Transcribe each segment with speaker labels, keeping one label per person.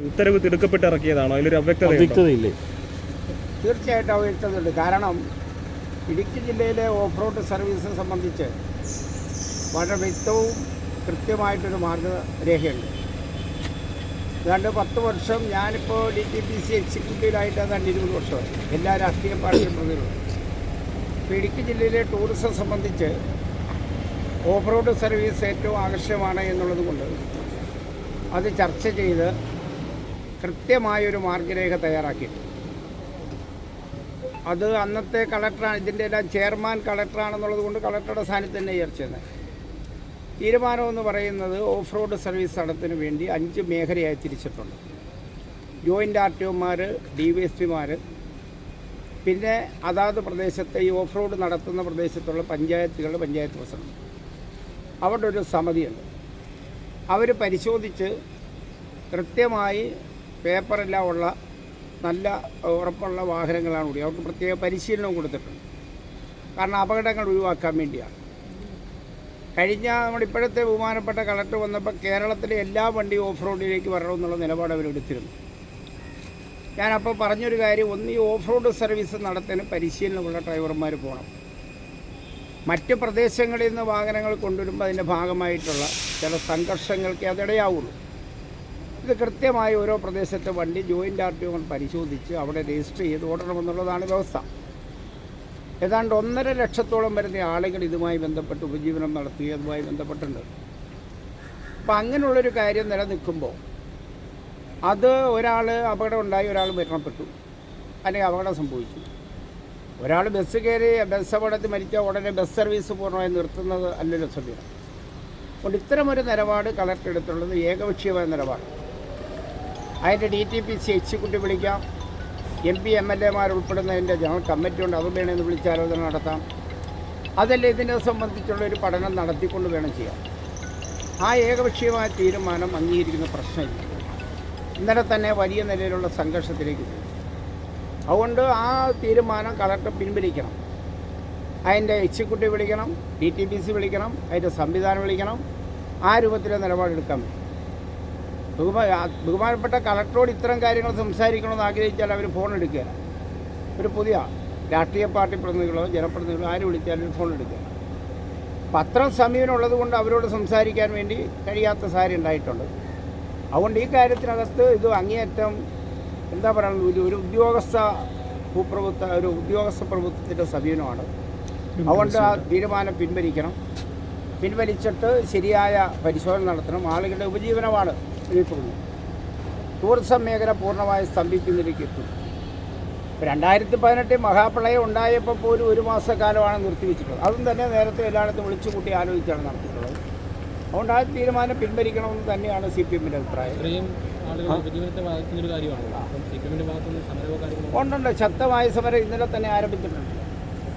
Speaker 1: ഉത്തരവ് തിടുക്കപ്പെട്ട് ഇറക്കിയതാണോ? അതിലൊരു അവ്യക്തത
Speaker 2: അവ്യക്തതയില്ലേ?
Speaker 3: തീർച്ചയായിട്ടും അവ്യക്തതയുണ്ട്. കാരണം ഇടുക്കി ജില്ലയിലെ ഓഫ് റോഡ് സർവീസ് സംബന്ധിച്ച് വളരെ വ്യക്തവും കൃത്യമായിട്ടൊരു മാർഗരേഖയുണ്ട്. ഏതാണ്ട് പത്ത് വർഷം ഞാനിപ്പോൾ ഡി ടി പി സി എക്സിക്യൂട്ടീവായിട്ട് ഏതാണ്ട് ഇരുപത് വർഷമായി. എല്ലാ രാഷ്ട്രീയ പാർട്ടിയും പ്രതിനിധികളും. ഇപ്പോൾ ഇടുക്കി ജില്ലയിലെ ടൂറിസം സംബന്ധിച്ച് ഓഫ് റോഡ് സർവീസ് ഏറ്റവും ആകർഷകമാണ് എന്നുള്ളത് കൊണ്ട് അത് ചർച്ച ചെയ്ത് കൃത്യമായൊരു മാർഗരേഖ തയ്യാറാക്കിയിട്ടുണ്ട് അത് അന്നത്തെ കളക്ടറാണ് ഇതിന്റെ എല്ലാം ചെയർമാൻ കളക്ടറാണെന്നുള്ളത് കൊണ്ട് കളക്ടറുടെ സ്ഥാനത്ത് തന്നെ ചേർച്ചത് തീരുമാനമെന്ന് പറയുന്നത് ഓഫ് റോഡ് സർവീസ് നടത്തിന് വേണ്ടി അഞ്ച് മേഖലയായി തിരിച്ചിട്ടുണ്ട്. ജോയിന്റ് ആർ ടി ഒമാർ ഡി വി എസ് പിമാർ പിന്നെ അതാത് പ്രദേശത്തെ ഈ ഓഫ് റോഡ് നടത്തുന്ന പ്രദേശത്തുള്ള പഞ്ചായത്തുകളുടെ പഞ്ചായത്ത് പ്രസിഡന്റ്. അവിടെ ഒരു സമിതിയുണ്ട്. അവർ പരിശോധിച്ച് കൃത്യമായി പേപ്പറെല്ലാം ഉള്ള നല്ല ഉറപ്പുള്ള വാഹനങ്ങളാണ് കൂടി. അവർക്ക് പ്രത്യേക പരിശീലനവും കൊടുത്തിട്ടുണ്ട്. കാരണം അപകടങ്ങൾ ഒഴിവാക്കാൻ വേണ്ടിയാണ്. കഴിഞ്ഞ നമ്മുടെ ഇപ്പോഴത്തെ ബഹുമാനപ്പെട്ട കളക്ടർ വന്നപ്പോൾ കേരളത്തിലെ എല്ലാ വണ്ടിയും ഓഫ് റോഡിലേക്ക് വരണമെന്നുള്ള നിലപാട് അവരെടുത്തിരുന്നു ഞാനപ്പോൾ പറഞ്ഞൊരു കാര്യം ഒന്ന് ഈ ഓഫ് റോഡ് സർവീസ് നടത്താൻ പരിശീലനമുള്ള ഡ്രൈവർമാർ പോകണം. മറ്റ് പ്രദേശങ്ങളിൽ നിന്ന് വാഹനങ്ങൾ കൊണ്ടുവരുമ്പോൾ അതിന്റെ ഭാഗമായിട്ടുള്ള ചില സംഘർഷങ്ങൾക്ക് അതിടയാവുള്ളൂ ഇത് കൃത്യമായി ഓരോ പ്രദേശത്തെ വണ്ടി ജോയിന്റ് ആർ ടി ഒ പരിശോധിച്ച് അവിടെ രജിസ്റ്റർ ചെയ്ത് ഓടണമെന്നുള്ളതാണ് വ്യവസ്ഥ. ഏതാണ്ട് ഒന്നര ലക്ഷത്തോളം വരുന്ന ആളുകൾ ഇതുമായി ബന്ധപ്പെട്ട് ഉപജീവനം നടത്തി അതുമായി ബന്ധപ്പെട്ടുണ്ട്. അപ്പം അങ്ങനെയുള്ളൊരു കാര്യം നിലനിൽക്കുമ്പോൾ അത് ഒരാൾ അപകടം ഉണ്ടായി ഒരാൾ മരണപ്പെട്ടു. അല്ലെങ്കിൽ അപകടം സംഭവിച്ചു. ഒരാൾ ബസ് കയറി ബസ് അപകടത്തിൽ മരിച്ചാൽ ഉടനെ ബസ് സർവീസ് പൂർണമായി നിർത്തുന്നത് അല്ലല്ലോ സംവിധാനം അതുകൊണ്ട് ഇത്തരമൊരു നിലപാട് കളക്ടർ എടുത്തുള്ളത് ഏകപക്ഷീയമായ നിലപാട് അതിന്റെ D T P C executive വിളിക്കാം. എം പി എം എൽ എമാർ അതിന്റെ ജനറൽ കമ്മിറ്റി ഉണ്ട് അത് വേണമെന്ന് വിളിച്ചാലോചന നടത്താം. അതല്ല ഇതിനെ സംബന്ധിച്ചുള്ള ഒരു പഠനം നടത്തിക്കൊണ്ട് വേണം ചെയ്യാം ആ ഏകപക്ഷീയമായ തീരുമാനം അംഗീകരിക്കുന്ന പ്രശ്നമില്ല. ഇന്നലെ തന്നെ വലിയ നിലയിലുള്ള സംഘർഷത്തിലേക്ക് പോയി. അതുകൊണ്ട് ആ തീരുമാനം കളക്ടർ പിൻവലിക്കണം. അതിന്റെ എക്സിക്യൂട്ടീവ് വിളിക്കണം ഡി ടി പി സി വിളിക്കണം അതിന്റെ സംവിധാനം വിളിക്കണം. ആ രൂപത്തിലെ നിലപാടെടുക്കാൻ പറ്റും. ബഹുമാനപ്പെട്ട കളക്ടറോട് ഇത്തരം കാര്യങ്ങൾ സംസാരിക്കണമെന്ന് ആഗ്രഹിച്ചാൽ അവർ ഫോൺ എടുക്കുക ഒരു പുതിയ രാഷ്ട്രീയ പാർട്ടി പ്രതിനിധികളോ ജനപ്രതിനിധികളോ ആര് വിളിച്ചാലും ഫോൺ എടുക്കുക പത്രം സമീപനം സമീപനമുള്ളത് കൊണ്ട് അവരോട് സംസാരിക്കാൻ വേണ്ടി കഴിയാത്ത സാഹചര്യം ഉണ്ടായിട്ടുണ്ട്. അതുകൊണ്ട് ഈ കാര്യത്തിനകത്ത് ഇത് അങ്ങേയറ്റം എന്താ പറയുക ഒരു ഒരു ഉദ്യോഗസ്ഥ ഭൂപ്രഭുത്വ ഒരു ഉദ്യോഗസ്ഥ പ്രഭുത്വത്തിന്റെ സമീപനമാണ്. അതുകൊണ്ട് ആ തീരുമാനം പിൻവലിക്കണം. പിൻവലിച്ചിട്ട് ശരിയായ പരിശോധന നടത്തണം. ആളുകളുടെ ഉപജീവനമാണ് ഇതിൽപ്പെടുന്നത് ടൂറിസം മേഖല പൂർണമായി സ്തംഭിക്കുന്നതിലേക്ക് എത്തും. ഇപ്പം രണ്ടായിരത്തി പതിനെട്ടിൽ മഹാപ്രളയം ഉണ്ടായപ്പോൾ പോലും ഒരു മാസക്കാലമാണ് നിർത്തിവെച്ചിട്ടുള്ളത്. അതും തന്നെ നേരത്തെ എല്ലായിടത്തും വിളിച്ചു കൂട്ടി ആലോചിച്ചാണ് നടത്തിയിട്ടുള്ളത്. അതുകൊണ്ട് ആ തീരുമാനം പിൻവലിക്കണമെന്ന് തന്നെയാണ് സി പി
Speaker 2: എമ്മിന്റെ അഭിപ്രായം
Speaker 3: ഉണ്ടുണ്ട്. ശക്തമായ സമരം ഇന്നലെ തന്നെ ആരംഭിച്ചിട്ടുണ്ട്.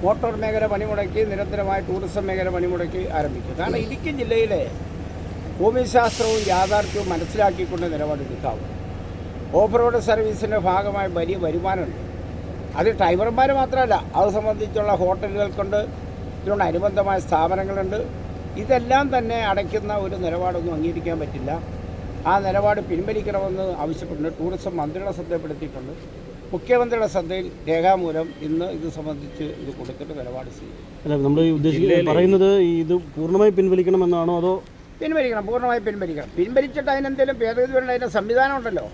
Speaker 3: മോട്ടോർ മേഖല പണിമുടക്കി നിരന്തരമായ ടൂറിസം മേഖല പണിമുടക്കി ആരംഭിച്ചു. കാരണം ഇടുക്കി ജില്ലയിലെ ഭൂമിശാസ്ത്രവും യാഥാർത്ഥ്യവും മനസ്സിലാക്കിക്കൊണ്ട് നിലപാടെടുക്കാവും ഓഫ് റോഡ് സർവീസിന്റെ ഭാഗമായി വലിയ വരുമാനമുണ്ട്. അത് ഡ്രൈവർമാർ മാത്രമല്ല അത് സംബന്ധിച്ചുള്ള ഹോട്ടലുകൾക്കുണ്ട് ഇതിനുള്ള അനുബന്ധമായ സ്ഥാപനങ്ങളുണ്ട്. ഇതെല്ലാം തന്നെ അടയ്ക്കുന്ന ഒരു നിലപാടൊന്നും അംഗീകരിക്കാൻ പറ്റില്ല. ആ നിലപാട് പിൻവലിക്കണമെന്ന് ആവശ്യപ്പെട്ടിട്ടുണ്ട്. ടൂറിസം മന്ത്രിയുടെ ശ്രദ്ധപ്പെടുത്തിയിട്ടുണ്ട് മുഖ്യമന്ത്രിയുടെ ശ്രദ്ധയിൽ രേഖാമൂലം ഇന്ന് ഇത് സംബന്ധിച്ച് ഇത് കൊടുത്തിട്ട് നിലപാട് ചെയ്യും
Speaker 4: അല്ല നമ്മൾ ഉദ്ദേശിക്കുന്നത് പറയുന്നത് ഇത് പൂർണമായി പിൻവലിക്കണമെന്നാണോ അതോ
Speaker 3: പിൻവലിക്കണം പൂർണമായി പിൻവലിക്കണം. പിൻവലിച്ചിട്ട് അതിനെന്തെങ്കിലും ഭേദഗതി വരേണ്ട അതിന്റെ സംവിധാനം ഉണ്ടല്ലോ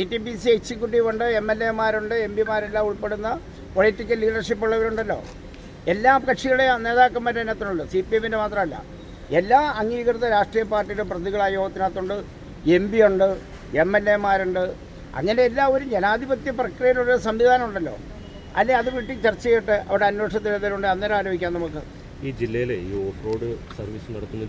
Speaker 3: E T P C executive ഉണ്ട് എം എൽ എമാരുണ്ട് എം പിമാരെല്ലാം ഉൾപ്പെടുന്ന പൊളിറ്റിക്കൽ ലീഡർഷിപ്പ് ഉള്ളവരുണ്ടല്ലോ. എല്ലാ കക്ഷികളുടെയും നേതാക്കന്മാരുടെ അതിനകത്തുണ്ട്. സി പി എമ്മിന്റെ മാത്രമല്ല. എല്ലാ അംഗീകൃത രാഷ്ട്രീയ പാർട്ടിയുടെ പ്രതികളായ യോഗത്തിനകത്തുണ്ട്. എം പി ഉണ്ട് എം എൽ എമാരുണ്ട്. അങ്ങനെ എല്ലാവരും ജനാധിപത്യ പ്രക്രിയയിലുള്ള ഒരു സംവിധാനം ഉണ്ടല്ലോ അല്ലെ അത് വിട്ടി ചർച്ച ചെയ്യട്ടെ അവിടെ അന്വേഷണത്തിന് എതിരുണ്ട് അന്നേരം ആലോചിക്കാം നമുക്ക്.
Speaker 5: ഈ ജില്ലയിലെ ഈ ഓഫ് റോഡ് സർവീസ് നടത്തുന്ന